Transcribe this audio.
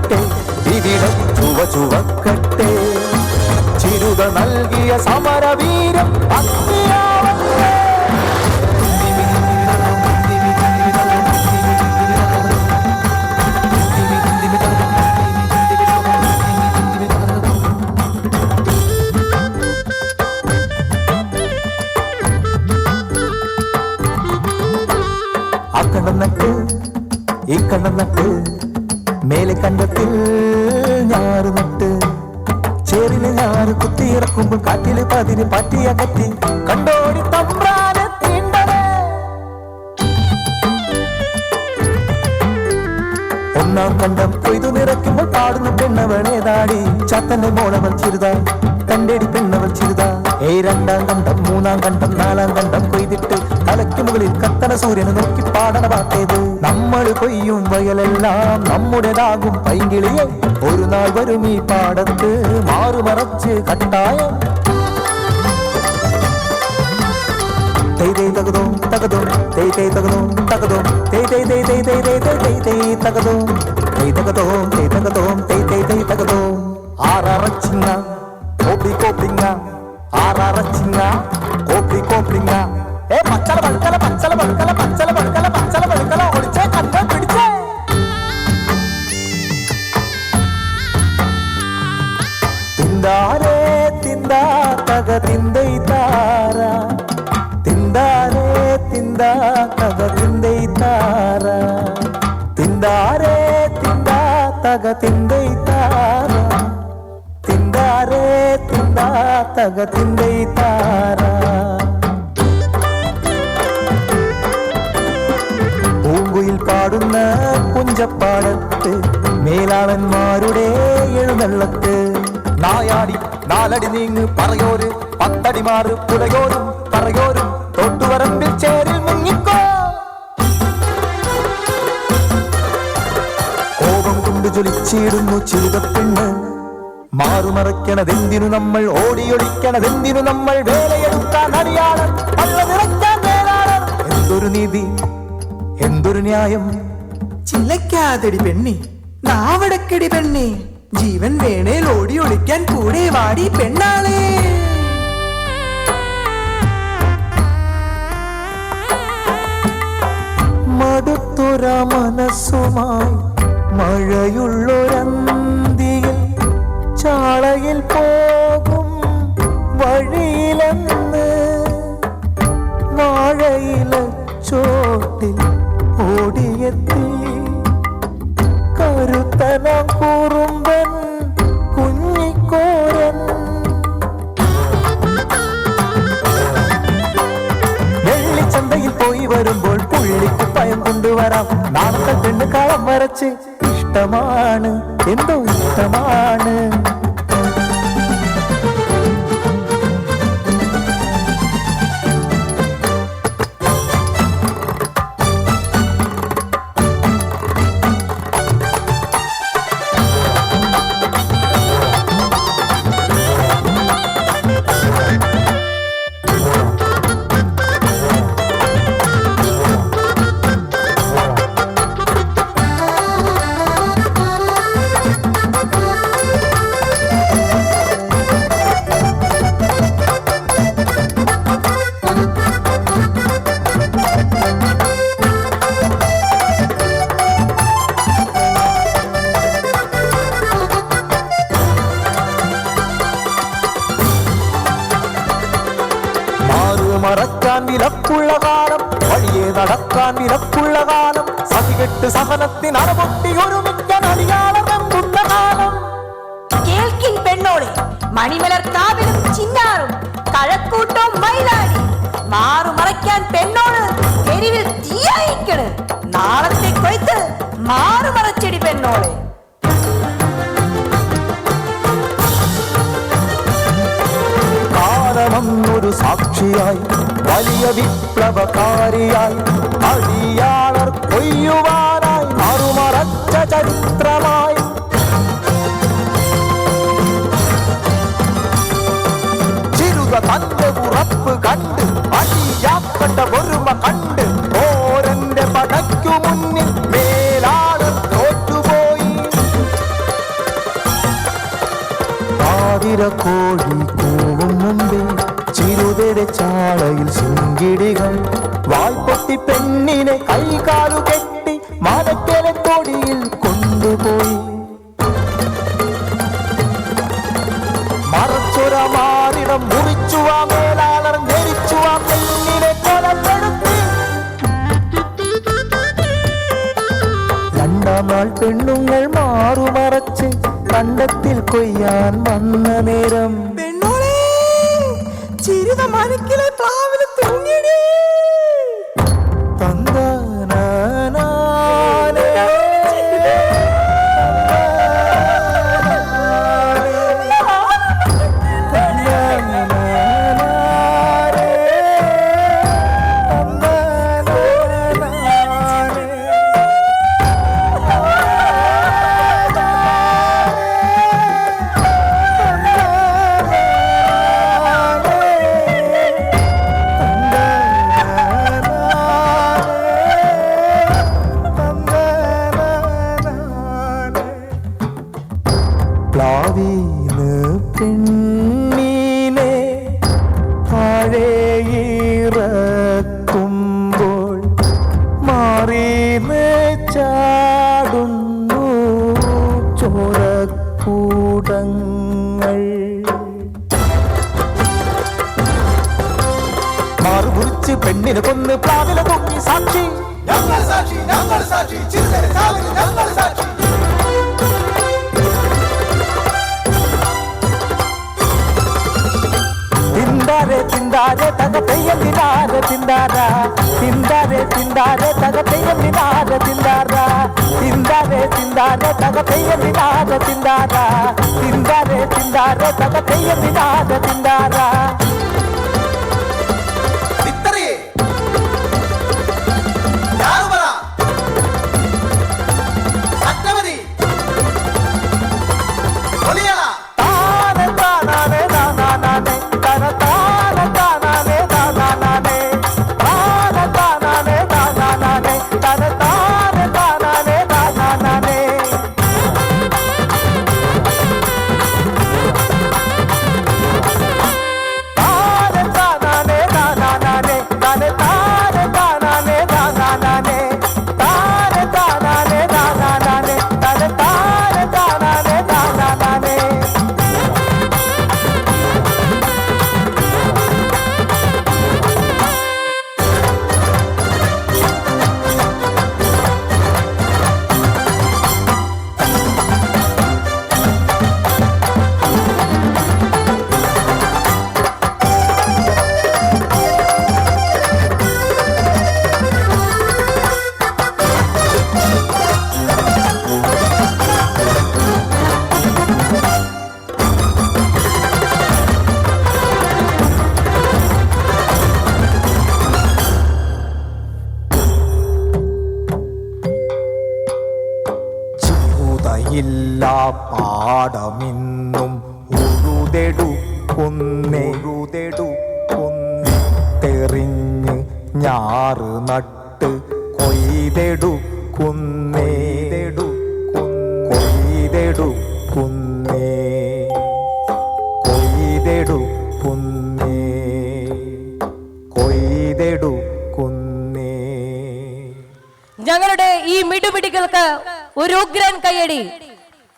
ಕಟ್ಟೆ ದಿವಿಡಚ್ಚು ವಚುವ ಕಟ್ಟೆ ಚಿರುದ ನಲ್ಗಿಯ ಸಮರ ವೀರ అక్కడ నట్టు ఇక్కడ నట్టు പതിര് പറ്റിയ കറ്റി കണ്ടോടി ഒന്നാം കണ്ടം കൊയ്തു നിറയ്ക്കുമ്പോൾ പാടുന്ന പെണ്ണവളെ താടി ചത്തന്റെ മോളവൾ ചിരുത തന്റെ പെണ്ണവൾ ചിരുത ഏ രണ്ടാം കണ്ടം മൂന്നാം കണ്ടം നാലാം കണ്ടം കൊയ്തിട്ട് തലയ്ക്ക് മുകളിൽ കത്തന സൂര്യനെ നോക്കി പാടണ പാട്ടേത്. നമ്മൾ കൊയ്യും വയലെല്ലാം നമ്മുടേതാകും പൈങ്കിളിയെ. ഒരു നാൾ വരും ഈ പാടത്ത് മാറുമറച്ച് കട്ടായം. தேய் தேய் தகதோம் தகதோம் தேய் தேய் தகதோம் தகதோம் தேய் தேய் தேய் தேய் தேய் தேய் தேய் தேய் தேய் தகதோம் தேய் தகதோம் தேய் தகதோம் தேய் தேய் தேய் தகதோம் ஆறார சின்ன கோபி கோபிங்க ஆறார சின்ன கோபி கோபிங்க ஏ பச்சல பச்சல பச்சல பச்சல பச்சல பச்சல பச்சல பச்சல ஒடிச்சே கண்ணை பிடிச்சே ತಿಂದಾರೆ ತಿಂದ ತಗ ತಿಂದ പൂങ്കുയിൽ പാടുന്ന കുഞ്ചപ്പാടത്ത് മേലാളന്മാരുടെ എഴുന്നള്ളത്ത് നായാടി നാലടി നീങ്ങ് പറയോര് പത്തടി മാറ് പുലയോരും പറയോരും തൊട്ടുവരമ്പിൽ ചേരിൽ മുങ്ങിക്കോ. കോപം കൊണ്ട് ജ്വലിച്ചിടുന്നു ചിരുതപ്പെണ്ണ് മാറുമറയ്ക്കണതെന്തിനു നമ്മൾ ഓടിയൊളിക്കണതെന്തിനു നമ്മൾ വേലയെടുക്കാൻ വേലാളൻ എന്തൊരു നീതി എന്തൊരു ന്യായം? ചില്ലക്കാതടി പെണ്ണി നാവടക്കടി പെണ്ണി. ജീവൻ വേണേൽ ഓടിയൊളിക്കാൻ കൂടെ വാടി പെണ്ണാളേ. മടുത്തൊര മനസ്സുമായി മഴയുള്ളൊരന്തിയിൽ ചാളയിൽ പോകും വഴിയിലെന്ന് വാഴയില ചോട്ടിൽ ഓടിയെത്തി. കരുത്തന കുറുമ്പൻ കുഞ്ഞിക്കോരൻ. വെള്ളിച്ചന്തയിൽ പോയി വരുമ്പോൾ പുള്ളിക്ക് പയം കൊണ്ടുവരാം. നാളത്തെ പെണ്ണ് കളം വരച്ച് உத்தமானு எந்த உத்தமானு? சகலத்தின் அறமொட்டி ஒருமிக்க நடிகாளர் நம்புள்ள காலம். கேள்கின் பெண்ணோடு மணிமலர் காவிலும் சின்னாரும் கழக்கூட்டம் மயிலாடி மாறு மறைக்கான் பெண்ணோடு எரிவில் தீயாயிக்கணு நாளத்தை கொய்த்து மாறு மரச்செடி பெண்ணோடு ஒரு சாட்சியாய் வலிய விப்ளவகாரியாய் அடியாளர் கொய்யுவார். ഉറച്ച ചരിത്രമായി ചിരുത തന്റെ ഉറപ്പ് കണ്ട് അടിയാക്കട്ട ഒരുമ കണ്ട് ഓരന്റെ പടയ്ക്കു മുന്നിൽ മേലാണ് തോറ്റുപോയി. ആതിരക്കോഴി പോവും മുമ്പേ ചിരുതയുടെ ചാളയിൽ സുങ്കിടികൾ വാൽപൊട്ടി പെണ്ണിനെ കൈകാലു കെട്ടി മരക്കലെ രണ്ടാം പെണ്ണുങ്ങൾ മാറുമറച്ച് കണ്ടത്തിൽ കൊയ്യാൻ വന്ന നേരം. പെണ്ണോളെ ചിരിത മനക്കിലെ പ്ലാവിൽ തൂങ്ങിയടി മാറു മുറിച്ച് പെണ്ണിനെ കൊന്ന് പ്രാവില തൂക്കി സാക്ഷി ഞങ്ങൾ സാക്ഷി ഞങ്ങൾ സാക്ഷി ചിന്തന സാവിന് ഞങ്ങൾ സാക്ഷി തിണ്ടാരെ തിണ്ടാരെ തകപ്പെയ്യന്തിനാരെ തിണ്ടാരാ തിണ്ടാരെ തിണ്ടാരെ തകപ്പെയ്യന്തിനാരെ തിണ്ടാരാ తిందారే తిందారే తగ తెయ్యంది నాద తిందారా తిందారే తిందారే తగ తెయ్యంది నాద తిందారా ചിരുതയില്ല പാടമിന്നും ഉഴുതെടുക്കുന്നേ. തെറിഞ്ഞ് ഞാറ് നട്ട് കൊയ്തെടുക്കുന്നേ. കൊയ്തെടുക്കുന്നേ. കൊയ്തെടുക്കുന്നേ. കൊയ്തെടുക്കുന്നേ. ഞങ്ങളുടെ ഈ മിടുമിടികൾക്ക് ഒരു ഉഗ്രൻ കയ്യടി.